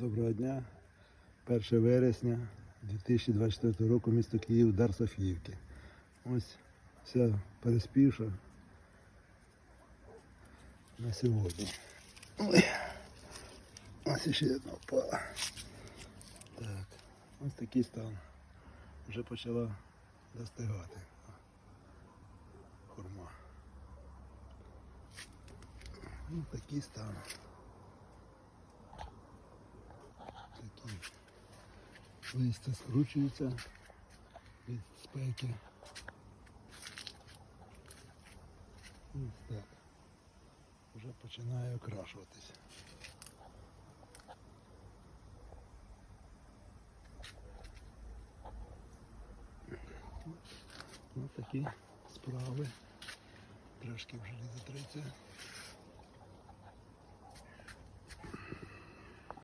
Доброго дня. 1 вересня 2024 року, місто Київ, удар Софіївки. Ось вся переспівша на сьогодні. Ой. Ось ще одна впала. Так, ось такий стан. Вже почала достигати. Хурма. Ось такий стан. Такі листя скручуються від спеки. Ось так. Вже починає окрашуватися. Ось такі справи. Трошки вже лізе 30.